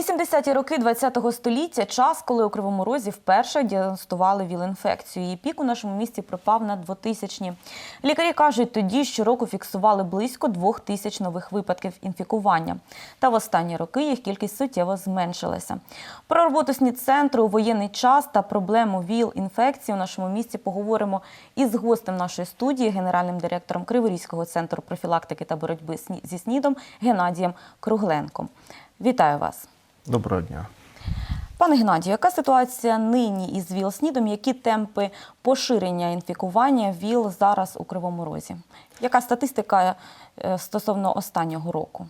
80-ті роки ХХ століття час, коли у Кривому Розі вперше діагностували ВІЛ-інфекцію. Її пік у нашому місті припав на 2000-ні. Лікарі кажуть, тоді щороку фіксували близько двох тисяч нових випадків інфікування. Та в останні роки їх кількість суттєво зменшилася. Про роботу СНІД-центру у воєнний час та проблему ВІЛ-інфекції у нашому місті поговоримо із гостем нашої студії, генеральним директором Криворізького центру профілактики та боротьби зі СНІДом Геннадієм Кругленком. Вітаю вас. Доброго дня. Пане Геннадію, яка ситуація нині із ВІЛ-СНІДом? Які темпи поширення інфікування ВІЛ зараз у Кривому Розі? Яка статистика е, стосовно останнього року?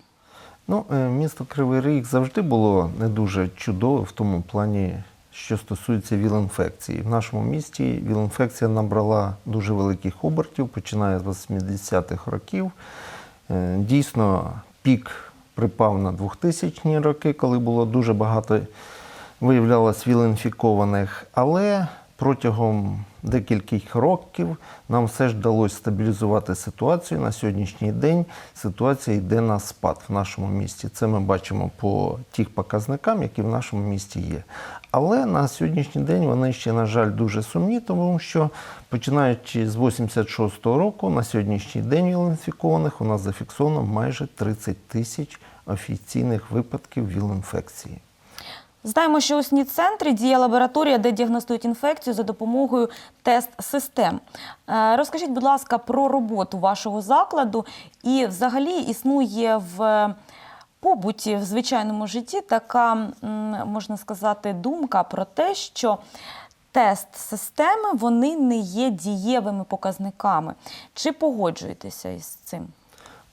Ну, е, місто Кривий Ріг завжди було не дуже чудове в тому плані, що стосується ВІЛ-інфекції. В нашому місті ВІЛ-інфекція набрала дуже великих обертів, починає з 80-х років. Е, Дійсно, пік припав на 2000-ні роки, коли було дуже багато виявлялось ВІЛ-інфікованих, але протягом декількох років нам все ж вдалося стабілізувати ситуацію. На сьогоднішній день ситуація йде на спад в нашому місті. Це ми бачимо по тих показникам, які в нашому місті є. Але на сьогоднішній день вони ще, на жаль, дуже сумні, тому що починаючи з 86-го року, на сьогоднішній день ВІЛ-інфікованих у нас зафіксовано майже 30 тисяч офіційних випадків ВІЛ-інфекції. Знаємо, що у СНІД-центрі діє лабораторія, де діагностують інфекцію за допомогою тест-систем. Е, Розкажіть, будь ласка, про роботу вашого закладу і взагалі існує в побуті в звичайному житті така, можна сказати, думка про те, що тест-системи вони не є дієвими показниками. Чи погоджуєтеся із цим?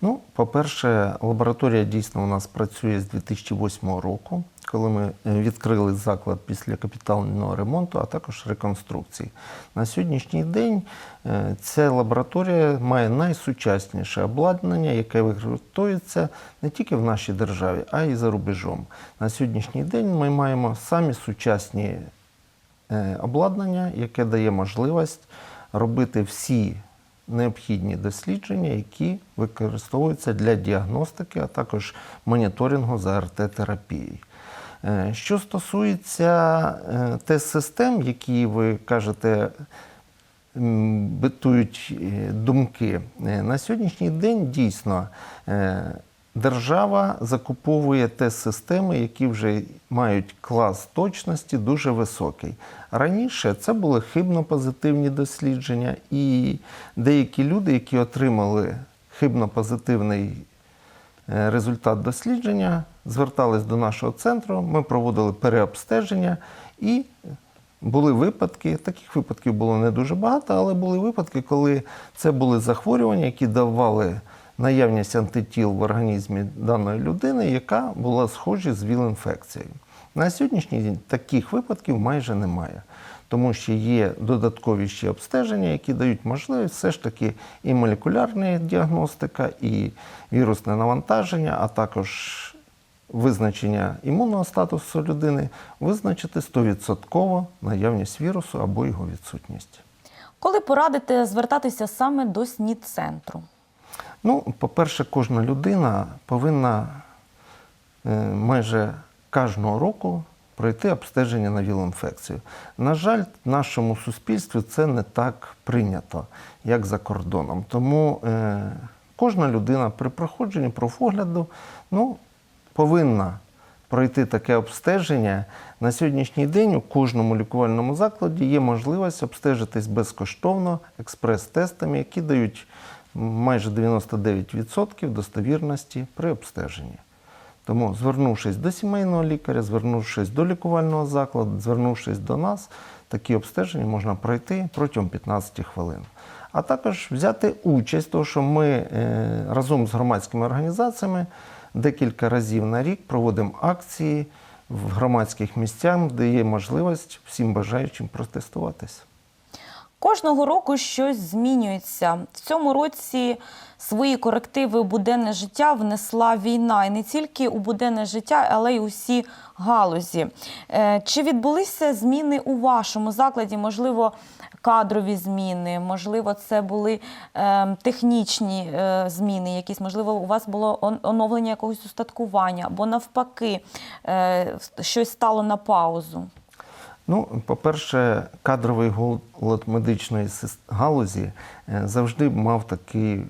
Ну, по-перше, лабораторія дійсно у нас працює з 2008 року, коли ми е, відкрили заклад після капітального ремонту, а також реконструкції. На сьогоднішній день е, ця лабораторія має найсучасніше обладнання, яке використовується не тільки в нашій державі, а й за рубежом. На сьогоднішній день ми маємо самі сучасні е, обладнання, яке дає можливість робити всі необхідні дослідження, які використовуються для діагностики, а також моніторингу за РТ-терапією. Що стосується е, тест-систем, які ви кажете, битують е, думки, е, на сьогоднішній день дійсно е, держава закуповує тест-системи, які вже мають клас точності дуже високий. Раніше це були хибно-позитивні дослідження, і деякі люди, які отримали хибно-позитивний е, результат дослідження, звертались до нашого центру, ми проводили переобстеження і були випадки, таких випадків було не дуже багато, але були випадки, коли це були захворювання, які давали наявність антитіл в організмі даної людини, яка була схожа з ВІЛ-інфекцією. На сьогоднішній день таких випадків майже немає, тому що є додаткові ще обстеження, які дають можливість все ж таки і молекулярна діагностика, і вірусне навантаження, а також визначення імунного статусу людини, визначити 100% наявність вірусу або його відсутність. Коли порадите звертатися саме до СНІД-центру? Ну, по-перше, кожна людина повинна е, майже кожного року пройти обстеження на ВІЛ-інфекцію. На жаль, в нашому суспільстві це не так прийнято, як за кордоном. Тому е, кожна людина при проходженні профогляду ну, повинна пройти таке обстеження. На сьогоднішній день у кожному лікувальному закладі є можливість обстежитись безкоштовно експрес-тестами, які дають майже 99% достовірності при обстеженні. Тому, звернувшись до сімейного лікаря, звернувшись до лікувального закладу, звернувшись до нас, такі обстеження можна пройти протягом 15 хвилин. А також взяти участь, тому що ми е, разом з громадськими організаціями декілька разів на рік проводимо акції в громадських місцях, де є можливість всім бажаючим протестуватися. Кожного року щось змінюється. В цьому році свої корективи буденне життя внесла війна, і не тільки у буденне життя, але й усі галузі. Е, Чи відбулися зміни у вашому закладі? Можливо, кадрові зміни, можливо, це були е, технічні е, зміни, якісь, можливо, у вас було оновлення якогось устаткування, або навпаки, щось стало на паузу. Ну, по-перше, кадровий голод медичної галузі е, завжди мав такий,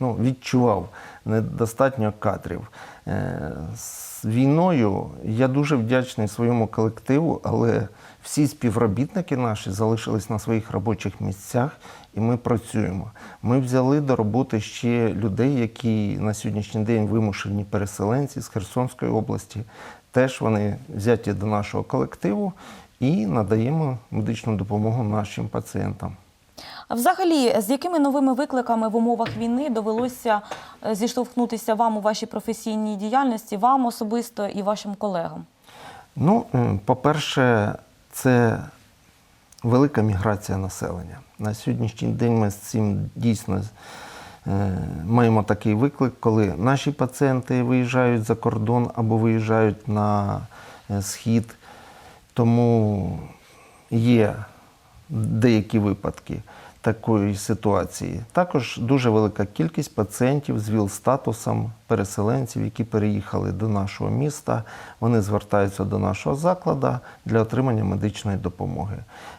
ну, відчував недостатньо кадрів. Е, З війною я дуже вдячний своєму колективу, але всі співробітники наші залишились на своїх робочих місцях, і ми працюємо. Ми взяли до роботи ще людей, які на сьогоднішній день вимушені переселенці з Херсонської області. Теж вони взяті до нашого колективу і надаємо медичну допомогу нашим пацієнтам. А взагалі, з якими новими викликами в умовах війни довелося е, зіштовхнутися вам у вашій професійній діяльності, вам особисто і вашим колегам? Ну, е, по-перше, це велика міграція населення. На сьогоднішній день ми з цим дійсно маємо такий виклик, коли наші пацієнти виїжджають за кордон або виїжджають на е, схід. Тому є деякі випадки такої ситуації. Також дуже велика кількість пацієнтів з ВІЛ-статусом, переселенців, які переїхали до нашого міста. Вони звертаються до нашого закладу для отримання медичної допомоги.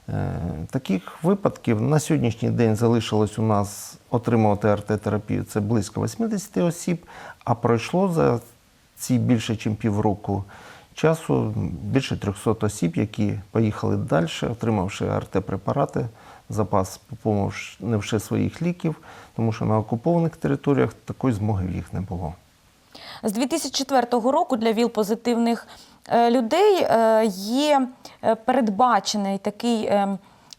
Е, Таких випадків на сьогоднішній день залишилось у нас отримувати артетерапію це близько 80 осіб, а пройшло за ці більше, ніж півроку часу більше 300 осіб, які поїхали далі, отримавши РТ-препарати, запас поповнивши своїх ліків, тому що на окупованих територіях такої змоги в їх не було. З 2004 року для ВІЛ-позитивних е, людей е, є е, передбачений такий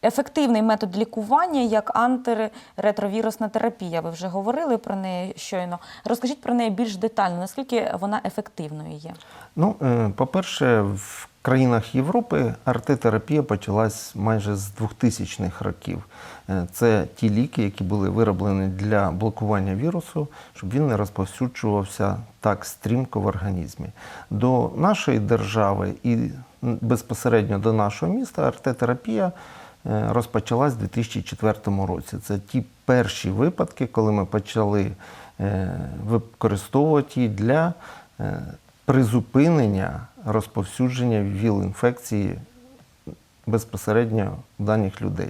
ефективний метод лікування, як антиретровірусна терапія. Ви вже говорили про неї щойно. Розкажіть про неї більш детально, наскільки вона ефективною є. Ну, по-перше, в країнах Європи артетерапія почалась майже з 2000-х років. Е, Це ті ліки, які були вироблені для блокування вірусу, щоб він не розповсюджувався так стрімко в організмі. До нашої держави і безпосередньо до нашого міста артетерапія е, розпочалась у 2004 році. Це ті перші випадки, коли ми почали е, використовувати її для призупинення розповсюдження ВІЛ-інфекції безпосередньо даних людей.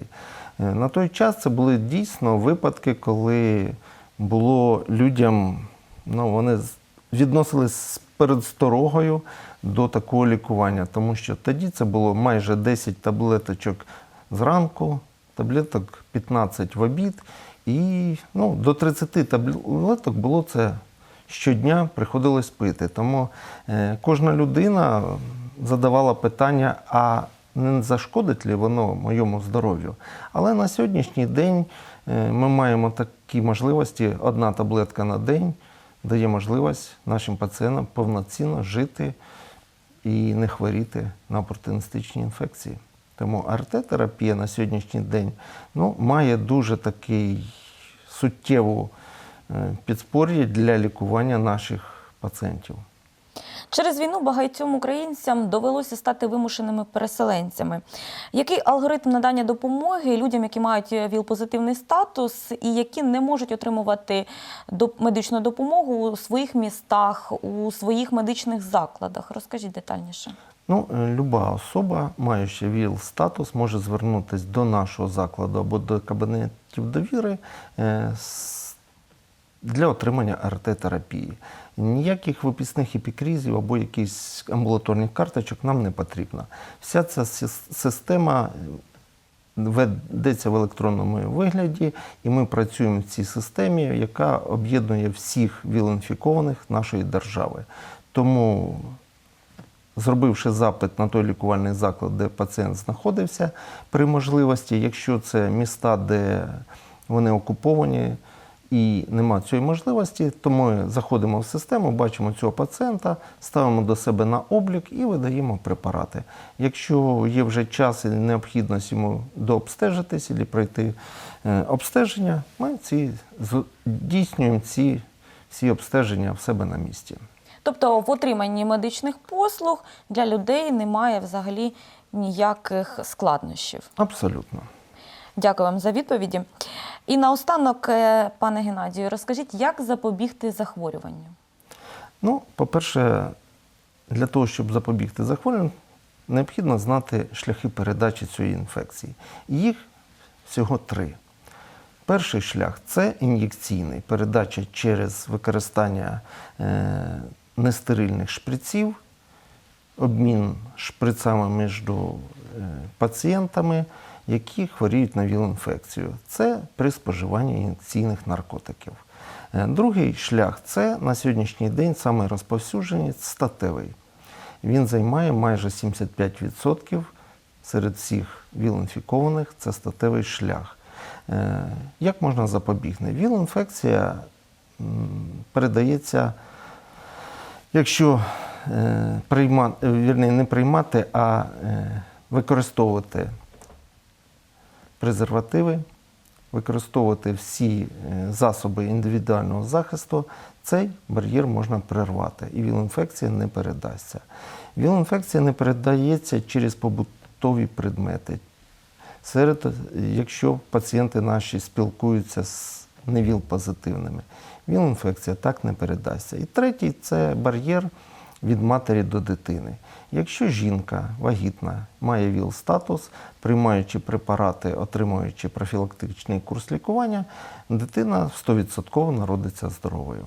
Е, На той час це були дійсно випадки, коли було людям, ну вони відносились з передсторогою до такого лікування, тому що тоді це було майже 10 таблеточок зранку, таблеток 15 в обід, і ну, до 30 таблеток було це щодня приходилось пити. Тому е, кожна людина задавала питання, а не зашкодить ли воно моєму здоров'ю. Але на сьогоднішній день е, ми маємо такі можливості, одна таблетка на день дає можливість нашим пацієнтам повноцінно жити і не хворіти на опортуністичні інфекції. Тому артетерапія на сьогоднішній день ну, має дуже такий суттєву е, підспор'я для лікування наших пацієнтів. Через війну багатьом українцям довелося стати вимушеними переселенцями. Який алгоритм надання допомоги людям, які мають ВІЛ-позитивний статус і які не можуть отримувати медичну допомогу у своїх містах, у своїх медичних закладах? Розкажіть детальніше. Ну, е, люба особа, маючи ВІЛ-статус, може звернутися до нашого закладу або до кабінетів довіри е, з- для отримання РТ-терапії. Ніяких виписних епікризів або якихось амбулаторних карточок нам не потрібно. Вся ця система ведеться в електронному вигляді, і ми працюємо в цій системі, яка об'єднує всіх віл-інфікованих нашої держави. Тому зробивши запит на той лікувальний заклад, де пацієнт знаходився при можливості, якщо це міста, де вони окуповані, і нема цієї можливості, то ми заходимо в систему, бачимо цього пацієнта, ставимо до себе на облік і видаємо препарати. Якщо є вже час і необхідність йому дообстежитись або пройти е, обстеження, ми ці, здійснюємо ці всі обстеження в себе на місці. Тобто в отриманні медичних послуг для людей немає взагалі ніяких складнощів. Абсолютно. Дякую вам за відповіді. І наостанок, е, пане Геннадію, розкажіть, як запобігти захворюванню? Ну, по-перше, для того, щоб запобігти захворюванню, необхідно знати шляхи передачі цієї інфекції. Їх всього три. Перший шлях це ін'єкційний, передача через використання е, нестерильних шприців, обмін шприцами між е, пацієнтами, які хворіють на віл-інфекцію. Це при споживанні ін'єкційних наркотиків. Е, Другий шлях це на сьогоднішній день саме розповсюджений статевий. Він займає майже 75% серед всіх віл-інфікованих це статевий шлях. Е, Як можна запобігти? Віл-інфекція передається Якщо е, прийма, вірні, не приймати, а використовувати презервативи, використовувати всі е, засоби індивідуального захисту, цей бар'єр можна перервати, і віл-інфекція не передасться. Віл-інфекція не передається через побутові предмети. Серед, е, якщо пацієнти наші спілкуються з невіл-позитивними, віл-інфекція так не передасться. І третій це бар'єр від матері до дитини. Якщо жінка вагітна має ВІЛ-статус, приймаючи препарати, отримуючи профілактичний курс лікування, дитина 100% народиться здоровою.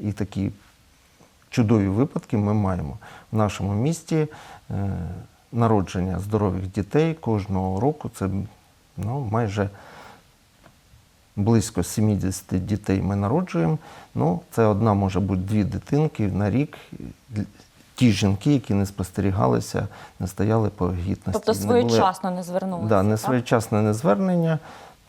І такі чудові випадки ми маємо в нашому місті. Е, народження здорових дітей кожного року це ну, майже близько 70 дітей ми народжуємо. Ну, це одна може бути дві дитинки на рік. Ті жінки, які не спостерігалися, не стояли по гідності. Тобто не своєчасно не звернулися. Да, не так? своєчасне незвернення.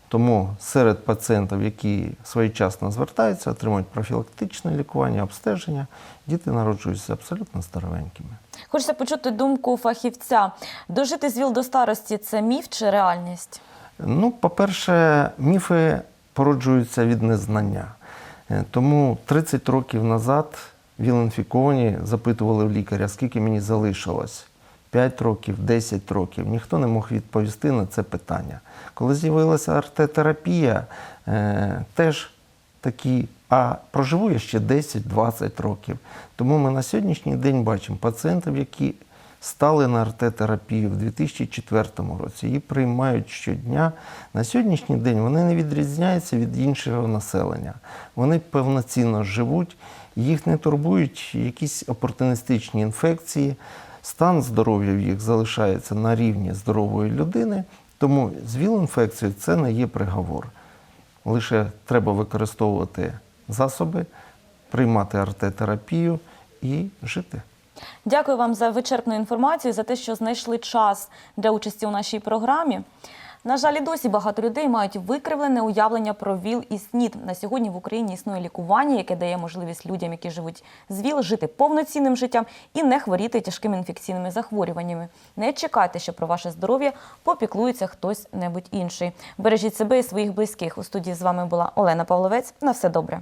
Тому серед пацієнтів, які своєчасно звертаються, отримують профілактичне лікування, обстеження, діти народжуються абсолютно здоровенькими. Хочеться почути думку фахівця. Дожити з ВІЛ до старості це міф чи реальність? Ну, по-перше, міфи породжуються від незнання. Е, Тому 30 років назад віл-інфіковані запитували в лікаря, скільки мені залишилось. 5 років, 10 років. Ніхто не мог відповісти на це питання. Коли з'явилася артетерапія, е, теж такі, а проживу я ще 10-20 років. Тому ми на сьогоднішній день бачимо пацієнтів, які стали на артетерапію в 2004 році, її приймають щодня. На сьогоднішній день вони не відрізняються від іншого населення. Вони повноцінно живуть, їх не турбують якісь опортуністичні інфекції. Стан здоров'я в їх залишається на рівні здорової людини, тому з ВІЛ-інфекцією це не є приговор. Лише треба використовувати засоби, приймати артетерапію і жити. Дякую вам за вичерпну інформацію, за те, що знайшли час для участі у нашій програмі. На жаль, і досі багато людей мають викривлене уявлення про ВІЛ і СНІД. На сьогодні в Україні існує лікування, яке дає можливість людям, які живуть з ВІЛ, жити повноцінним життям і не хворіти тяжкими інфекційними захворюваннями. Не чекайте, що про ваше здоров'я попіклується хтось небудь інший. Бережіть себе і своїх близьких. У студії з вами була Олена Павловець. На все добре.